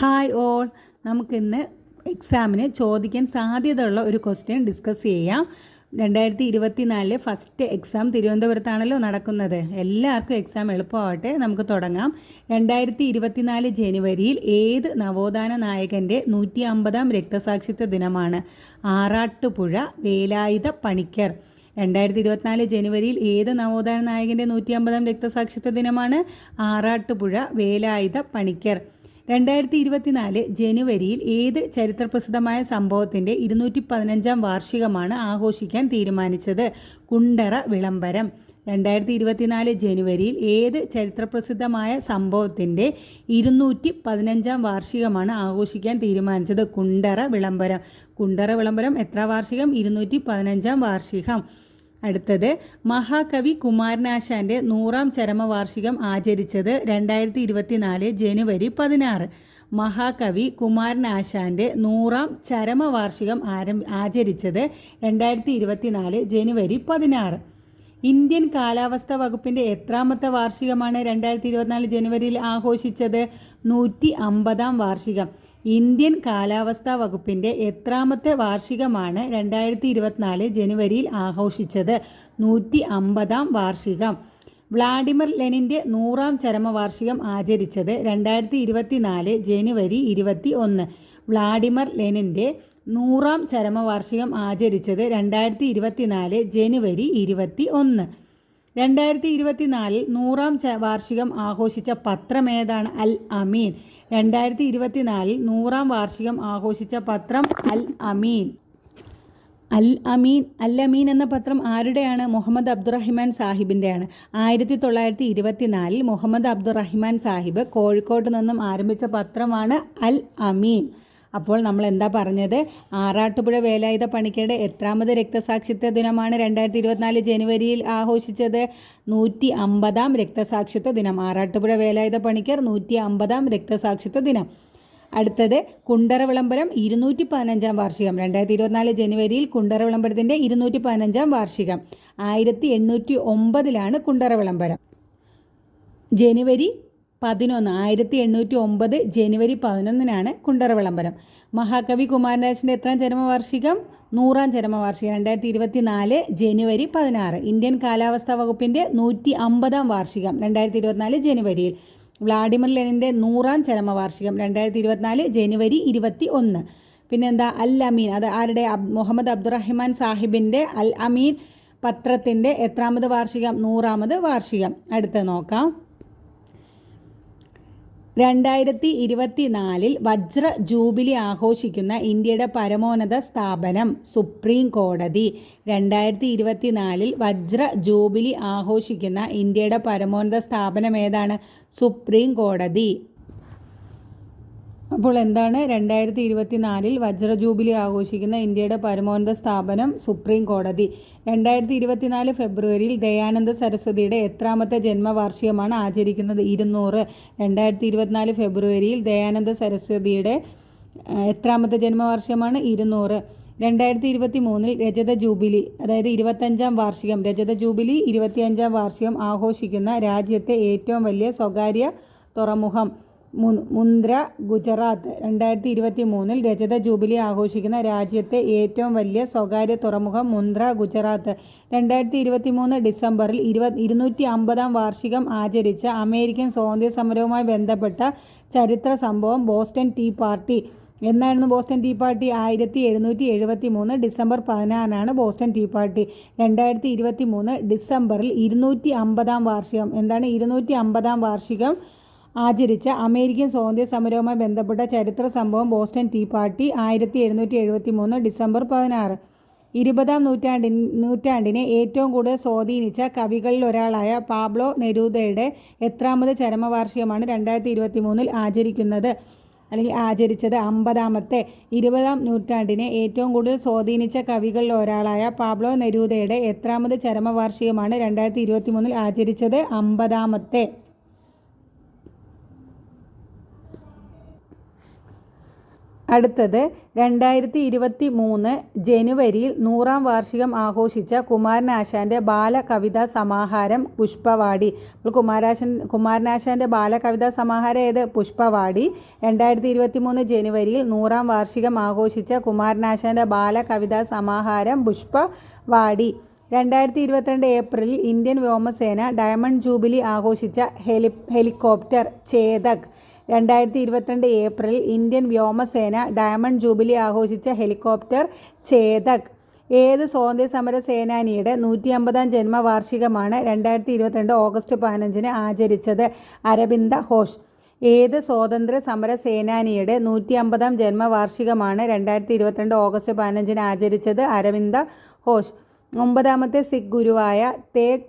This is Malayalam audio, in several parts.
ഹായ് ഓൾ നമുക്കിന്ന് എക്സാമിന് ചോദിക്കാൻ സാധ്യതയുള്ള ഒരു ക്വസ്റ്റ്യൻ ഡിസ്കസ് ചെയ്യാം. രണ്ടായിരത്തി ഇരുപത്തി നാലിൽ ഫസ്റ്റ് എക്സാം തിരുവനന്തപുരത്താണല്ലോ നടക്കുന്നത്. എല്ലാവർക്കും എക്സാം എളുപ്പമാവട്ടെ. നമുക്ക് തുടങ്ങാം. രണ്ടായിരത്തി ഇരുപത്തിനാല് ജനുവരിയിൽ ഏത് നവോത്ഥാന നായകന്റെ നൂറ്റി അമ്പതാം രക്തസാക്ഷിത്വ ദിനമാണ്? ആറാട്ടുപുഴ വേലായുധ പണിക്കർ. രണ്ടായിരത്തി ഇരുപത്തിനാല് ജനുവരിയിൽ ഏത് നവോത്ഥാന നായകന്റെ നൂറ്റി അമ്പതാം രക്തസാക്ഷിത്വ ദിനമാണ്? ആറാട്ടുപുഴ വേലായുധ പണിക്കർ. രണ്ടായിരത്തി ഇരുപത്തിനാല് ജനുവരിയിൽ ഏത് ചരിത്രപ്രസിദ്ധമായ സംഭവത്തിന്റെ ഇരുന്നൂറ്റി പതിനഞ്ചാം വാർഷികമാണ് ആഘോഷിക്കാൻ തീരുമാനിച്ചത്? കുണ്ടറ വിളംബരം. രണ്ടായിരത്തി ഇരുപത്തിനാല് ജനുവരിയിൽ ഏത് ചരിത്രപ്രസിദ്ധമായ സംഭവത്തിന്റെ ഇരുന്നൂറ്റി പതിനഞ്ചാം വാർഷികമാണ് ആഘോഷിക്കാൻ തീരുമാനിച്ചത്? കുണ്ടറ വിളംബരം. കുണ്ടറ വിളംബരം എത്ര വാർഷികം? ഇരുന്നൂറ്റി പതിനഞ്ചാം വാർഷികം. അടുത്തത് മഹാകവി കുമാരനാശാന്റെ നൂറാം ചരമവാർഷികം ആചരിച്ചത് രണ്ടായിരത്തി ഇരുപത്തിനാല് ജനുവരി പതിനാറ്. മഹാകവി കുമാരനാശാന്റെ നൂറാം ചരമവാർഷികം ആരം ആചരിച്ചത് രണ്ടായിരത്തി ഇരുപത്തിനാല് ജനുവരി പതിനാറ്. ഇന്ത്യൻ കാലാവസ്ഥാ വകുപ്പിന്റെ എത്രാമത്തെ വാർഷികമാണ് രണ്ടായിരത്തി ഇരുപത്തിനാല് ജനുവരിയിൽ ആഘോഷിച്ചത്? നൂറ്റി അമ്പതാം വാർഷികം. ഇന്ത്യൻ കാലാവസ്ഥാ വകുപ്പിന്റെ എത്രാമത്തെ വാർഷികമാണ് രണ്ടായിരത്തി ഇരുപത്തിനാല് ജനുവരിയിൽ ആഘോഷിച്ചത്. നൂറ്റി അമ്പതാം വാർഷികം. വ്ളാഡിമിർ ലെനിന്റെ നൂറാം ചരമവാർഷികം ആചരിച്ചത് രണ്ടായിരത്തി ഇരുപത്തിനാല് ജനുവരി ഇരുപത്തി ഒന്ന് വ്ളാഡിമിർ ലെനിന്റെ നൂറാം ചരമവാർഷികം ആചരിച്ചത് രണ്ടായിരത്തി ഇരുപത്തിനാല് ജനുവരി ഇരുപത്തി ഒന്ന് രണ്ടായിരത്തി ഇരുപത്തിനാലിൽ നൂറാം വാർഷികം ആഘോഷിച്ച പത്രം ഏതാണ് അൽ അമീൻ? രണ്ടായിരത്തി ഇരുപത്തിനാലിൽ നൂറാം വാർഷികം ആഘോഷിച്ച പത്രം അൽ അമീൻ. അൽ അമീൻ അൽ അമീൻ എന്ന പത്രം ആരുടെയാണ്? മുഹമ്മദ് അബ്ദുറഹിമാൻ സാഹിബിന്റെയാണ് ആയിരത്തി തൊള്ളായിരത്തി ഇരുപത്തിനാലിൽ മുഹമ്മദ് അബ്ദുറഹിമാൻ സാഹിബ് കോഴിക്കോട്ട് നിന്നും ആരംഭിച്ച പത്രമാണ് അൽ അമീൻ. അപ്പോൾ നമ്മൾ എന്താ പറഞ്ഞത്? ആറാട്ടുപുഴ വേലായുധ പണിക്കരുടെ എത്രാമത് രക്തസാക്ഷിത്വ ദിനമാണ് രണ്ടായിരത്തി ഇരുപത്തിനാല് ജനുവരിയിൽ ആഘോഷിച്ചത്. നൂറ്റി അമ്പതാം രക്തസാക്ഷിത്വ ദിനം. ആറാട്ടുപുഴ വേലായുധ പണിക്കർ നൂറ്റി അമ്പതാം രക്തസാക്ഷിത്വ ദിനം. അടുത്തത് കുണ്ടറ വിളംബരം ഇരുന്നൂറ്റി പതിനഞ്ചാം വാർഷികം. രണ്ടായിരത്തി ഇരുപത്തിനാല് ജനുവരിയിൽ കുണ്ടറ വിളംബരത്തിന്റെ ഇരുന്നൂറ്റി പതിനഞ്ചാം വാർഷികം. ആയിരത്തി എണ്ണൂറ്റി ഒമ്പതിലാണ് കുണ്ടറ വിളംബരം ജനുവരി പതിനൊന്ന് ആയിരത്തി എണ്ണൂറ്റി ഒമ്പത് ജനുവരി പതിനൊന്നിനാണ് കുണ്ടറ വിളംബരം മഹാകവി കുമാരനാശിന്റെ എത്രാം ചരമവാർഷികം നൂറാം ചരമവാർഷികം രണ്ടായിരത്തി ഇരുപത്തി നാല് ജനുവരി പതിനാറ്. ഇന്ത്യൻ കാലാവസ്ഥാ വകുപ്പിന്റെ നൂറ്റി അമ്പതാം വാർഷികം രണ്ടായിരത്തി ഇരുപത്തിനാല് ജനുവരിയിൽ. വ്ളാഡിമിർ ലെനിന്റെ നൂറാം ചരമവാർഷികം രണ്ടായിരത്തി ഇരുപത്തിനാല് ജനുവരി ഇരുപത്തി ഒന്ന് പിന്നെന്താ? അൽ അമീൻ അത് ആരുടെ? മുഹമ്മദ് അബ്ദുറഹിമാൻ സാഹിബിന്റെ അൽ അമീൻ പത്രത്തിന്റെ എത്രാമത് വാർഷികം? നൂറാമത് വാർഷികം. അടുത്ത് നോക്കാം. രണ്ടായിരത്തി ഇരുപത്തിനാലിൽ വജ്ര ജൂബിലി ആഘോഷിക്കുന്ന ഇന്ത്യയുടെ പരമോന്നത സ്ഥാപനം സുപ്രീം കോടതി. രണ്ടായിരത്തി ഇരുപത്തിനാലിൽ വജ്ര ജൂബിലി ആഘോഷിക്കുന്ന ഇന്ത്യയുടെ പരമോന്നത സ്ഥാപനം ഏതാണ്? സുപ്രീം കോടതി. അപ്പോൾ എന്താണ് രണ്ടായിരത്തി ഇരുപത്തിനാലിൽ വജ്ര ജൂബിലി ആഘോഷിക്കുന്ന ഇന്ത്യയുടെ പരമോന്നത സ്ഥാപനം സുപ്രീം കോടതി. രണ്ടായിരത്തി ഇരുപത്തിനാല് ഫെബ്രുവരിയിൽ ദയാനന്ദ സരസ്വതിയുടെ എത്രാമത്തെ ജന്മവാർഷികമാണ് ആചരിക്കുന്നത് ഇരുന്നൂറ്. രണ്ടായിരത്തി ഇരുപത്തിനാല് ഫെബ്രുവരിയിൽ ദയാനന്ദ സരസ്വതിയുടെ എത്രാമത്തെ ജന്മവാർഷികമാണ് ഇരുന്നൂറ്. രണ്ടായിരത്തി ഇരുപത്തി മൂന്നിൽ രജത ജൂബിലി അതായത് ഇരുപത്തഞ്ചാം വാർഷികം രജത ജൂബിലി ഇരുപത്തിയഞ്ചാം വാർഷികം ആഘോഷിക്കുന്ന രാജ്യത്തെ ഏറ്റവും വലിയ സ്വകാര്യ തുറമുഖം. മുന്ദ്ര ഗുജറാത്ത് രണ്ടായിരത്തി ഇരുപത്തി മൂന്നിൽ രജത ജൂബിലി ആഘോഷിക്കുന്ന രാജ്യത്തെ ഏറ്റവും വലിയ സ്വകാര്യ തുറമുഖം മുന്ദ്ര ഗുജറാത്ത്. രണ്ടായിരത്തി ഇരുപത്തി മൂന്ന് ഡിസംബറിൽ ഇരുപ ഇരുന്നൂറ്റി അമ്പതാം വാർഷികം ആചരിച്ച അമേരിക്കൻ സ്വാതന്ത്ര്യ സമരവുമായി ബന്ധപ്പെട്ട ചരിത്ര സംഭവം ബോസ്റ്റൺ ടീ പാർട്ടി. എന്നായിരുന്നു ബോസ്റ്റൺ ടീ പാർട്ടി? ആയിരത്തി എഴുന്നൂറ്റി എഴുപത്തി മൂന്ന് ഡിസംബർ പതിനാറിനാണ് ബോസ്റ്റൺ ടീ പാർട്ടി. രണ്ടായിരത്തി ഇരുപത്തി മൂന്ന് ഡിസംബറിൽ ഇരുന്നൂറ്റി അമ്പതാം വാർഷികം. എന്താണ് ഇരുന്നൂറ്റി അമ്പതാം വാർഷികം? ആചരിച്ച അമേരിക്കൻ സ്വാതന്ത്ര്യ സമരവുമായി ബന്ധപ്പെട്ട ചരിത്ര സംഭവം ബോസ്റ്റൺ ടീ പാർട്ടി ആയിരത്തി എഴുന്നൂറ്റി എഴുപത്തി മൂന്ന് ഡിസംബർ പതിനാറ്. ഇരുപതാം നൂറ്റാണ്ടി നൂറ്റാണ്ടിനെ ഏറ്റവും കൂടുതൽ സ്വാധീനിച്ച കവികളിൽ ഒരാളായ പാബ്ലോ നെരൂദയുടെ എത്രാമത് ചരമവാർഷികമാണ് രണ്ടായിരത്തി ഇരുപത്തി മൂന്നിൽ ആചരിക്കുന്നത്. അല്ലെങ്കിൽ ആചരിച്ചത് അമ്പതാമത്തെ. ഇരുപതാം നൂറ്റാണ്ടിനെ ഏറ്റവും കൂടുതൽ സ്വാധീനിച്ച കവികളിൽ ഒരാളായ പാബ്ലോ നെരൂദയുടെ എത്രാമത് ചരമവാർഷികമാണ് രണ്ടായിരത്തി ഇരുപത്തി മൂന്നിൽ ആചരിച്ചത് അമ്പതാമത്തെ. അടുത്തത് രണ്ടായിരത്തി ഇരുപത്തി മൂന്ന് ജനുവരിയിൽ നൂറാം വാർഷികം ആഘോഷിച്ച കുമാരനാശാന്റെ ബാലകവിതാ സമാഹാരം പുഷ്പവാടി. അപ്പോൾ കുമാരാശൻ കുമാരനാശാന്റെ ബാലകവിതാ സമാഹാരം ഏത്? പുഷ്പവാടി. രണ്ടായിരത്തി ഇരുപത്തി മൂന്ന് ജനുവരിയിൽ നൂറാം വാർഷികം ആഘോഷിച്ച കുമാരനാശാന്റെ ബാലകവിതാ സമാഹാരം പുഷ്പവാടി. രണ്ടായിരത്തി ഇരുപത്തിരണ്ട് ഏപ്രിലിൽ ഇന്ത്യൻ വ്യോമസേന ഡയമണ്ട് ജൂബിലി ആഘോഷിച്ച ഹെലി ഹെലികോപ്റ്റർ ചേതക് രണ്ടായിരത്തി ഇരുപത്തിരണ്ട് ഏപ്രിൽ ഇന്ത്യൻ വ്യോമസേന ഡയമണ്ട് ജൂബിലി ആഘോഷിച്ച ഹെലികോപ്റ്റർ ചേതക് ഏത് സ്വാതന്ത്ര്യ സമര സേനാനിയുടെ നൂറ്റി അമ്പതാം ജന്മവാർഷികമാണ് രണ്ടായിരത്തി ഇരുപത്തിരണ്ട് ഓഗസ്റ്റ് പതിനഞ്ചിന് ആചരിച്ചത് അരവിന്ദ ഘോഷ്. ഏത് സ്വാതന്ത്ര്യ സമര സേനാനിയുടെ നൂറ്റി അമ്പതാം ജന്മവാർഷികമാണ് രണ്ടായിരത്തി ഇരുപത്തിരണ്ട് ഓഗസ്റ്റ് പതിനഞ്ചിന് ആചരിച്ചത് അരവിന്ദ ഘോഷ്. ഒമ്പതാമത്തെ സിഖ് ഗുരുവായ തേഗ്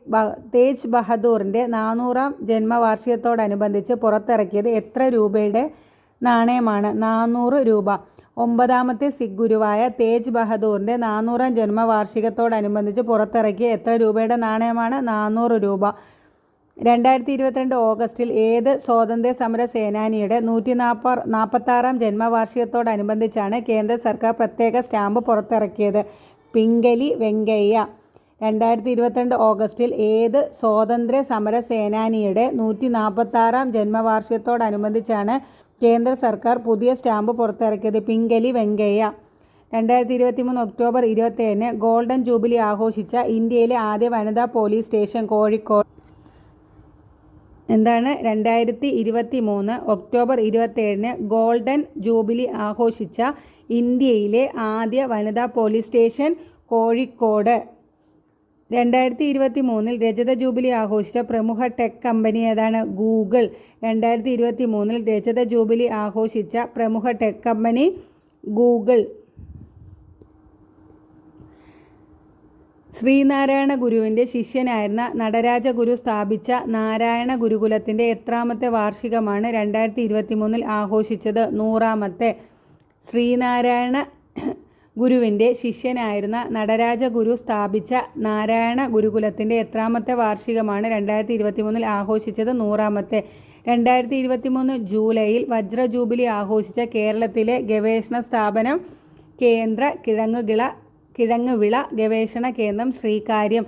തേജ് ബഹദൂറിന്റെ നാനൂറാം ജന്മവാർഷികത്തോടനുബന്ധിച്ച് പുറത്തിറക്കിയത് എത്ര രൂപയുടെ നാണയമാണ്? നാനൂറ് രൂപ. ഒമ്പതാമത്തെ സിഖ് ഗുരുവായ തേജ് ബഹദൂറിന്റെ നാനൂറാം ജന്മവാർഷികത്തോടനുബന്ധിച്ച് പുറത്തിറക്കിയ എത്ര രൂപയുടെ നാണയമാണ്? നാനൂറ് രൂപ. രണ്ടായിരത്തി ഇരുപത്തിരണ്ട് ഓഗസ്റ്റിൽ ഏത് സ്വാതന്ത്ര്യ സമര സേനാനിയുടെ നൂറ്റി നാൽപ്പ നാൽപ്പത്താറാം ജന്മവാർഷികത്തോടനുബന്ധിച്ചാണ് കേന്ദ്ര സർക്കാർ പ്രത്യേക സ്റ്റാമ്പ് പുറത്തിറക്കിയത്? പിങ്കലി വെങ്കയ്യ. രണ്ടായിരത്തി ഇരുപത്തിരണ്ട് ഓഗസ്റ്റിൽ ഏത് സ്വാതന്ത്ര്യ സമര സേനാനിയുടെ നൂറ്റി നാൽപ്പത്താറാം ജന്മവാർഷികത്തോടനുബന്ധിച്ചാണ് കേന്ദ്ര സർക്കാർ പുതിയ സ്റ്റാമ്പ് പുറത്തിറക്കിയത് പിങ്കലി വെങ്കയ്യ. രണ്ടായിരത്തി ഇരുപത്തി മൂന്ന് ഒക്ടോബർ ഇരുപത്തേഴിന് ഗോൾഡൻ ജൂബിലി ആഘോഷിച്ച ഇന്ത്യയിലെ ആദ്യ വനിതാ പോലീസ് സ്റ്റേഷൻ കോഴിക്കോട്. എന്താണ്? രണ്ടായിരത്തി ഇരുപത്തി മൂന്ന് ഒക്ടോബർ ഇരുപത്തേഴിന് ഗോൾഡൻ ജൂബിലി ആഘോഷിച്ച ഇന്ത്യയിലെ ആദ്യ വനിതാ പോലീസ് സ്റ്റേഷൻ കോഴിക്കോട്. രണ്ടായിരത്തി ഇരുപത്തി മൂന്നിൽ രജത ജൂബിലി ആഘോഷിച്ച പ്രമുഖ ടെക് കമ്പനി ഏതാണ്? ഗൂഗിൾ. രണ്ടായിരത്തി ഇരുപത്തി മൂന്നിൽ രജത ജൂബിലി ആഘോഷിച്ച പ്രമുഖ ടെക് കമ്പനി ഗൂഗിൾ. ശ്രീനാരായണ ഗുരുവിന്റെ ശിഷ്യനായിരുന്ന നടരാജ ഗുരു സ്ഥാപിച്ച നാരായണ ഗുരുകുലത്തിന്റെ എത്രാമത്തെ വാർഷികമാണ് രണ്ടായിരത്തി ഇരുപത്തി മൂന്നിൽ ആഘോഷിച്ചത്? നൂറാമത്തെ. ശ്രീനാരായണ ഗുരുവിന്റെ ശിഷ്യനായിരുന്ന നടരാജ ഗുരു സ്ഥാപിച്ച നാരായണ ഗുരുകുലത്തിന്റെ എത്രാമത്തെ വാർഷികമാണ് രണ്ടായിരത്തി ഇരുപത്തി മൂന്നിൽ ആഘോഷിച്ചത് നൂറാമത്തെ. രണ്ടായിരത്തി ഇരുപത്തി മൂന്ന് ജൂലൈയിൽ വജ്ര ജൂബിലി ആഘോഷിച്ച കേരളത്തിലെ ഗവേഷണ സ്ഥാപനം കേന്ദ്ര കിഴങ്ങുകിള കിഴങ്ങുവിള ഗവേഷണ കേന്ദ്രം ശ്രീകാര്യം.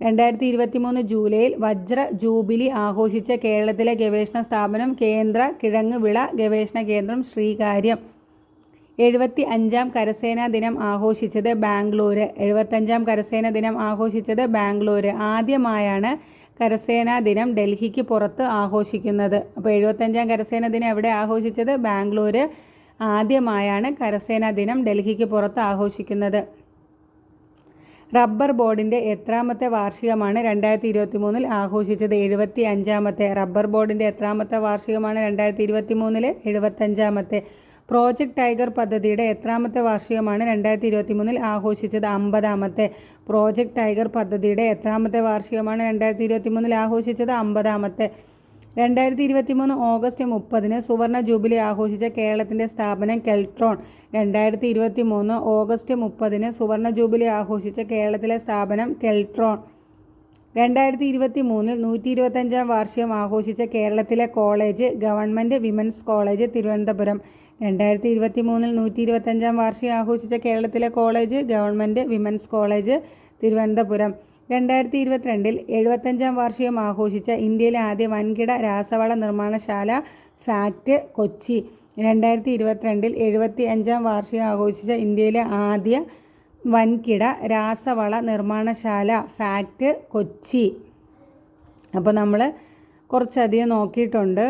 രണ്ടായിരത്തി ഇരുപത്തി മൂന്ന് ജൂലൈയിൽ വജ്ര ജൂബിലി ആഘോഷിച്ച കേരളത്തിലെ ഗവേഷണ സ്ഥാപനം കേന്ദ്ര കിഴങ്ങുവിള ഗവേഷണ കേന്ദ്രം ശ്രീകാര്യം. എഴുപത്തി അഞ്ചാം കരസേനാ ദിനം ആഘോഷിച്ചത് ബാംഗ്ലൂർ എഴുപത്തഞ്ചാം കരസേനാ ദിനം ആഘോഷിച്ചത് ബാംഗ്ലൂർ ആദ്യമായാണ് കരസേനാ ദിനം ഡൽഹിക്ക് പുറത്ത് ആഘോഷിക്കുന്നത്. അപ്പോൾ എഴുപത്തഞ്ചാം കരസേനാ ദിനം എവിടെ ആഘോഷിച്ചത്? ബാംഗ്ലൂർ ആദ്യമായാണ് കരസേനാ ദിനം ഡൽഹിക്ക് പുറത്ത് ആഘോഷിക്കുന്നത്. റബ്ബർ ബോർഡിന്റെ എത്രാമത്തെ വാർഷികമാണ് രണ്ടായിരത്തി ഇരുപത്തി മൂന്നിൽ ആഘോഷിച്ചത്. എഴുപത്തി അഞ്ചാമത്തെ റബ്ബർ ബോർഡിന്റെ എത്രാമത്തെ വാർഷികമാണ് രണ്ടായിരത്തി ഇരുപത്തി മൂന്നിൽ എഴുപത്തഞ്ചാമത്തെ പ്രോജക്റ്റ് ടൈഗർ പദ്ധതിയുടെ എത്രാമത്തെ വാർഷികമാണ് രണ്ടായിരത്തി ഇരുപത്തി മൂന്നിൽ ആഘോഷിച്ചത്. അമ്പതാമത്തെ പ്രോജക്റ്റ് ടൈഗർ പദ്ധതിയുടെ എത്രാമത്തെ വാർഷികമാണ് രണ്ടായിരത്തി ഇരുപത്തി മൂന്നിൽ ആഘോഷിച്ചത്. അമ്പതാമത്തെ രണ്ടായിരത്തി ഇരുപത്തി മൂന്ന് ഓഗസ്റ്റ് മുപ്പതിന് സുവർണ ജൂബിലി ആഘോഷിച്ച കേരളത്തിന്റെ സ്ഥാപനം കെൽട്രോൺ. രണ്ടായിരത്തി ഇരുപത്തി മൂന്ന് ഓഗസ്റ്റ് മുപ്പതിന് സുവർണ ജൂബിലി ആഘോഷിച്ച കേരളത്തിലെ സ്ഥാപനം കെൽട്രോൺ. രണ്ടായിരത്തി ഇരുപത്തി മൂന്നിൽ നൂറ്റി ഇരുപത്തഞ്ചാം വാർഷികം ആഘോഷിച്ച കേരളത്തിലെ college government women's college Thiruvananthapuram. രണ്ടായിരത്തി ഇരുപത്തി മൂന്നിൽ നൂറ്റി ഇരുപത്തഞ്ചാം വാർഷികം ആഘോഷിച്ച കേരളത്തിലെ college government women's college Thiruvananthapuram. രണ്ടായിരത്തി ഇരുപത്തിരണ്ടിൽ എഴുപത്തഞ്ചാം വാർഷികം ആഘോഷിച്ച ഇന്ത്യയിലെ ആദ്യ വൻകിട രാസവള നിർമ്മാണശാല ഫാക്റ്റ് കൊച്ചി. രണ്ടായിരത്തി ഇരുപത്തിരണ്ടിൽ എഴുപത്തി അഞ്ചാം വാർഷികം ആഘോഷിച്ച ഇന്ത്യയിലെ ആദ്യ വൻകിട രാസവള നിർമ്മാണശാല ഫാക്റ്റ് കൊച്ചി. അപ്പോൾ നമ്മൾ കുറച്ചധികം നോക്കിയിട്ടുണ്ട്.